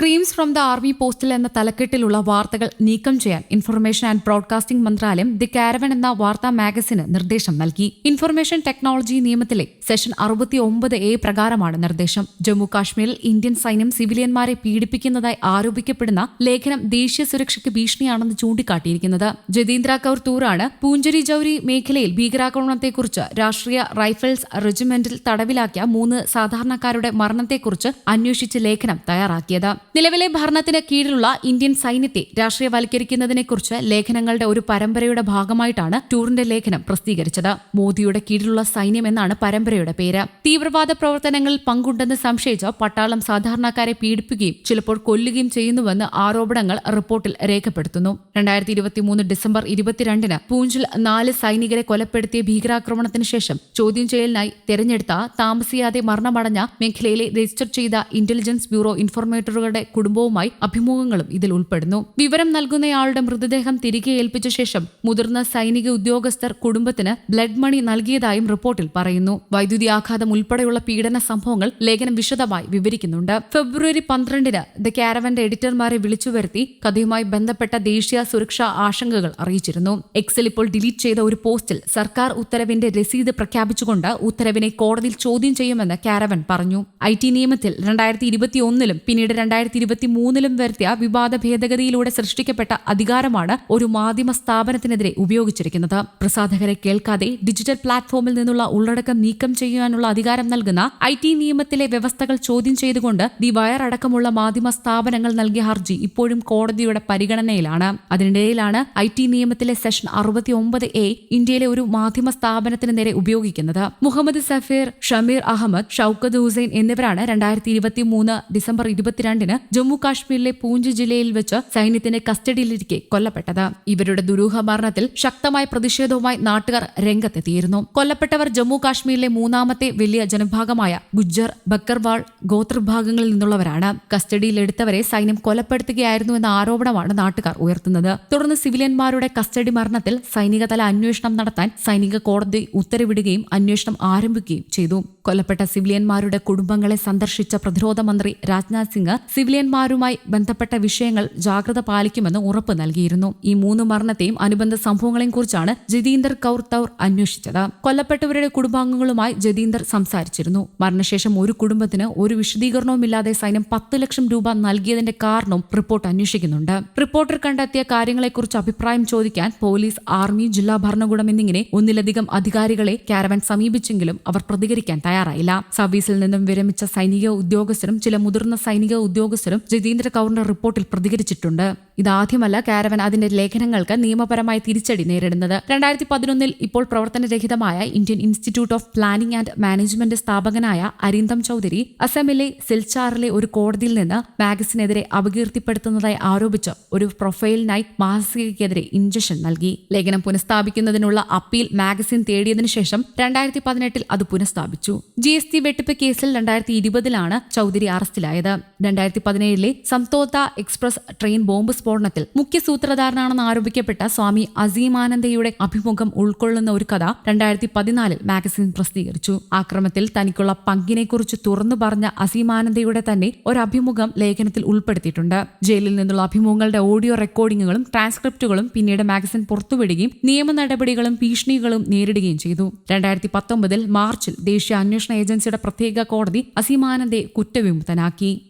Screams from the army പോസ്റ്റിൽ എന്ന തലക്കെട്ടിലുള്ള വാർത്തകൾ നീക്കം ചെയ്യാൻ ഇൻഫർമേഷൻ ആൻഡ് ബ്രോഡ്കാസ്റ്റിംഗ് മന്ത്രാലയം ദി കാരവൻ എന്ന വാർത്താ മാഗസിന് നിർദ്ദേശം നൽകി. ഇൻഫർമേഷൻ ടെക്നോളജി നിയമത്തിലെ സെഷൻ അറുപത്തി ഒമ്പത് എ പ്രകാരമാണ് നിർദ്ദേശം. ജമ്മു കാശ്മീരിൽ ഇന്ത്യൻ സൈന്യം സിവിലിയന്മാരെ പീഡിപ്പിക്കുന്നതായി ആരോപിക്കപ്പെടുന്ന ലേഖനം ദേശീയ സുരക്ഷയ്ക്ക് ഭീഷണിയാണെന്ന് ചൂണ്ടിക്കാട്ടിയിരിക്കുന്നത്. ജതീന്ദ്ര കൌർ തൂറാണ് പൂഞ്ചരി ജൌരി മേഖലയിൽ ഭീകരാക്രമണത്തെക്കുറിച്ച് രാഷ്ട്രീയ റൈഫിൾസ് റെജിമെന്റിൽ തടവിലാക്കിയ മൂന്ന് സാധാരണക്കാരുടെ മരണത്തെക്കുറിച്ച് അന്വേഷിച്ച് ലേഖനം തയ്യാറാക്കിയത്. നിലവിലെ ഭരണത്തിന് കീഴിലുള്ള ഇന്ത്യൻ സൈന്യത്തെ രാഷ്ട്രീയവൽക്കരിക്കുന്നതിനെക്കുറിച്ച് ലേഖനങ്ങളുടെ ഒരു പരമ്പരയുടെ ഭാഗമായിട്ടാണ് ടൂറിന്റെ ലേഖനം പ്രസിദ്ധീകരിച്ചത്. മോദിയുടെ കീഴിലുള്ള സൈന്യം എന്നാണ് പരമ്പരയുടെ പേര്. തീവ്രവാദ പ്രവർത്തനങ്ങളിൽ പങ്കുണ്ടെന്ന് സംശയിച്ച് പട്ടാളം സാധാരണക്കാരെ പീഡിപ്പിക്കുകയും ചിലപ്പോൾ കൊല്ലുകയും ചെയ്യുന്നുവെന്ന് ആരോപണങ്ങൾ റിപ്പോർട്ടിൽ രേഖപ്പെടുത്തുന്നു. രണ്ടായിരത്തി ഇരുപത്തിമൂന്ന് ഡിസംബർ ഇരുപത്തിരണ്ടിന് പൂഞ്ചിൽ നാല് സൈനികരെ കൊലപ്പെടുത്തിയ ഭീകരാക്രമണത്തിന് ശേഷം ചോദ്യം ചെയ്യലിനായി തെരഞ്ഞെടുത്ത താമസിയാതെ മരണമടഞ്ഞ മേഖലയിലെ രജിസ്റ്റർ ചെയ്ത ഇന്റലിജൻസ് ബ്യൂറോ ഇൻഫോർമേറ്ററുകളുടെ കുടുംബവുമായി അഭിമുഖങ്ങളും ഇതിൽ ഉൾപ്പെടുന്നു. വിവരം നൽകുന്നയാളുടെ മൃതദേഹം തിരികെ ഏൽപ്പിച്ച ശേഷം മുതിർന്ന സൈനിക ഉദ്യോഗസ്ഥർ കുടുംബത്തിന് ബ്ലഡ് മണി നൽകിയതായും റിപ്പോർട്ടിൽ പറയുന്നു. വൈദ്യുതി ആഘാതം ഉൾപ്പെടെയുള്ള പീഡന സംഭവങ്ങൾ ലേഖനം വിശദമായി വിവരിക്കുന്നുണ്ട്. ഫെബ്രുവരി പന്ത്രണ്ടിന് ദ കാരവന്റെ എഡിറ്റർമാരെ വിളിച്ചുവരുത്തി കഥയുമായി ബന്ധപ്പെട്ട ദേശീയ സുരക്ഷാ ആശങ്കകൾ അറിയിച്ചിരുന്നു. എക്സിൽ ഇപ്പോൾ ഡിലീറ്റ് ചെയ്ത ഒരു പോസ്റ്റിൽ സർക്കാർ ഉത്തരവിന്റെ രസീത് പ്രഖ്യാപിച്ചുകൊണ്ട് ഉത്തരവിനെ കോടതിയിൽ ചോദ്യം ചെയ്യുമെന്ന് കാരവൻ പറഞ്ഞു. ഐ ടി നിയമത്തിൽ രണ്ടായിരത്തി ഇരുപത്തിയൊന്നിലും പിന്നീട് രണ്ടായിരത്തി ഇരുപത്തി മൂന്നിലും വരുത്തിയ വിവാദ ഭേദഗതിയിലൂടെ സൃഷ്ടിക്കപ്പെട്ട അധികാരമാണ് ഒരു മാധ്യമ സ്ഥാപനത്തിനെതിരെ ഉപയോഗിച്ചിരിക്കുന്നത്. പ്രസാധകരെ കേൾക്കാതെ ഡിജിറ്റൽ പ്ലാറ്റ്ഫോമിൽ നിന്നുള്ള ഉള്ളടക്കം നീക്കം ചെയ്യാനുള്ള അധികാരം നൽകുന്ന ഐ ടി നിയമത്തിലെ വ്യവസ്ഥകൾ ചോദ്യം ചെയ്തുകൊണ്ട് ദി വയർ അടക്കമുള്ള മാധ്യമ സ്ഥാപനങ്ങൾ നൽകിയ ഹർജി ഇപ്പോഴും കോടതിയുടെ പരിഗണനയിലാണ്. അതിനിടയിലാണ് ഐ ടി നിയമത്തിലെ സെഷൻ അറുപത്തി ഒമ്പത് എ ഇന്ത്യയിലെ ഒരു മാധ്യമ സ്ഥാപനത്തിന് നേരെ ഉപയോഗിക്കുന്നത്. മുഹമ്മദ് സഫീർ ഷമീർ അഹമ്മദ് ഷൌക്കത്ത് ഹുസൈൻ എന്നിവരാണ് രണ്ടായിരത്തി ഇരുപത്തി മൂന്ന് ഡിസംബർ ഇരുപത്തിരണ്ടിന് ജമ്മു കാശ്മീരിലെ പൂഞ്ച് ജില്ലയിൽ വെച്ച് സൈന്യത്തിന്റെ കസ്റ്റഡിയിലിരിക്കെ കൊല്ലപ്പെട്ടത്. ഇവരുടെ ദുരൂഹ മരണത്തിൽ ശക്തമായ പ്രതിഷേധവുമായി നാട്ടുകാർ രംഗത്തെത്തിയിരുന്നു. കൊല്ലപ്പെട്ടവർ ജമ്മു കാശ്മീരിലെ മൂന്നാമത്തെ വലിയ ജനഭാഗമായ ഗുജ്ജർ ബക്കർവാൾ ഗോത്രഭാഗങ്ങളിൽ നിന്നുള്ളവരാണ്. കസ്റ്റഡിയിലെടുത്തവരെ സൈന്യം കൊലപ്പെടുത്തുകയായിരുന്നു എന്ന ആരോപണമാണ് നാട്ടുകാർ ഉയർത്തുന്നത്. തുടർന്ന് സിവിലിയന്മാരുടെ കസ്റ്റഡി മരണത്തിൽ സൈനികതല അന്വേഷണം നടത്താൻ സൈനിക കോടതി ഉത്തരവിടുകയും അന്വേഷണം ആരംഭിക്കുകയും ചെയ്തു. കൊല്ലപ്പെട്ട സിവിലിയന്മാരുടെ കുടുംബങ്ങളെ സന്ദർശിച്ച പ്രതിരോധ മന്ത്രി രാജ്നാഥ് സിംഗ് സിവിലിയന്മാരുമായി ബന്ധപ്പെട്ട വിഷയങ്ങൾ ജാഗ്രത പാലിക്കുമെന്ന് ഉറപ്പ് നൽകിയിരുന്നു. ഈ മൂന്ന് മരണത്തെയും അനുബന്ധ സംഭവങ്ങളെയും കുറിച്ചാണ് ജതീന്ദർ കൌർ തൌർ അന്വേഷിച്ചത്. കൊല്ലപ്പെട്ടവരുടെ കുടുംബാംഗങ്ങളുമായി ജതീന്ദർ സംസാരിച്ചിരുന്നു. മരണശേഷം ഒരു കുടുംബത്തിന് ഒരു വിശദീകരണവുമില്ലാതെ സൈന്യം പത്ത് ലക്ഷം രൂപ നൽകിയതിന്റെ കാരണം റിപ്പോർട്ട് അന്വേഷിക്കുന്നുണ്ട്. റിപ്പോർട്ടർ കണ്ടെത്തിയ കാര്യങ്ങളെക്കുറിച്ച് അഭിപ്രായം ചോദിക്കാൻ പോലീസ് ആർമി ജില്ലാ ഭരണകൂടം എന്നിങ്ങനെ ഒന്നിലധികം അധികാരികളെ കാരവൻ സമീപിച്ചെങ്കിലും അവർ പ്രതികരിക്കാൻ തയ്യാറായില്ല. സർവീസിൽ നിന്നും വിരമിച്ച സൈനിക ഉദ്യോഗസ്ഥരും ചില മുതിർന്ന സൈനിക ഉദ്യോഗസ്ഥരും ജിതേന്ദ്ര കൌറിന്റെ റിപ്പോർട്ടിൽ പ്രതികരിച്ചിട്ടുണ്ട്. ഇതാദ്യമല്ല കാരവൻ അതിന്റെ ലേഖനങ്ങൾക്ക് നിയമപരമായ തിരിച്ചടി നേരിടുന്നത്. രണ്ടായിരത്തി പതിനൊന്നിൽ ഇപ്പോൾ പ്രവർത്തനരഹിതമായ Indian institute of planning and management സ്ഥാപകനായ അരിന്ദം ചൌധരി അസമിലെ സിൽച്ചാറിലെ ഒരു കോടതിയിൽ നിന്ന് മാഗസിനെതിരെ അപകീർത്തിപ്പെടുത്തുന്നതായി ആരോപിച്ച് ഒരു പ്രൊഫൈലിനായി മാസികയ്ക്കെതിരെ ഇഞ്ചക്ഷൻ നൽകി. ലേഖനം പുനഃസ്ഥാപിക്കുന്നതിനുള്ള അപ്പീൽ മാഗസിൻ തേടിയതിനു ശേഷം രണ്ടായിരത്തി പതിനെട്ടിൽ അത് പുനഃസ്ഥാപിച്ചു. ജി എസ് ടി വെട്ടിപ്പ് കേസിൽ രണ്ടായിരത്തി ഇരുപതിലാണ് ചൌധരി അറസ്റ്റിലായത്. രണ്ടായിരത്തി പതിനേഴിലെ സംതോത്ത എക്സ്പ്രസ് ട്രെയിൻ ബോംബ് സ്ഫോടനത്തിൽ മുഖ്യ സൂത്രധാരനാണെന്ന് ആരോപിക്കപ്പെട്ട സ്വാമി അസീമാനന്ദയുടെ അഭിമുഖം ഉൾക്കൊള്ളുന്ന ഒരു കഥ രണ്ടായിരത്തി പതിനാലിൽ മാഗസിൻ പ്രസിദ്ധീകരിച്ചു. ആക്രമത്തിൽ തനിക്കുള്ള പങ്കിനെക്കുറിച്ച് തുറന്നു പറഞ്ഞ അസീമാനന്ദയുടെ തന്നെ ഒരു അഭിമുഖം ലേഖനത്തിൽ ഉൾപ്പെടുത്തിയിട്ടുണ്ട്. ജയിലിൽ നിന്നുള്ള അഭിമുഖങ്ങളുടെ ഓഡിയോ റെക്കോർഡിങ്ങുകളും ട്രാൻസ്ക്രിപ്റ്റുകളും പിന്നീട് മാഗസിൻ പുറത്തുവിടുകയും നിയമ നടപടികളും ഭീഷണികളും നേരിടുകയും ചെയ്തു. രണ്ടായിരത്തി പത്തൊമ്പതിൽ മാർച്ചിൽ ദേശീയ അന്വേഷണ ഏജൻസിയുടെ പ്രത്യേക കോടതി അസീമാനന്ദെ കുറ്റവിമുക്തനാക്കി.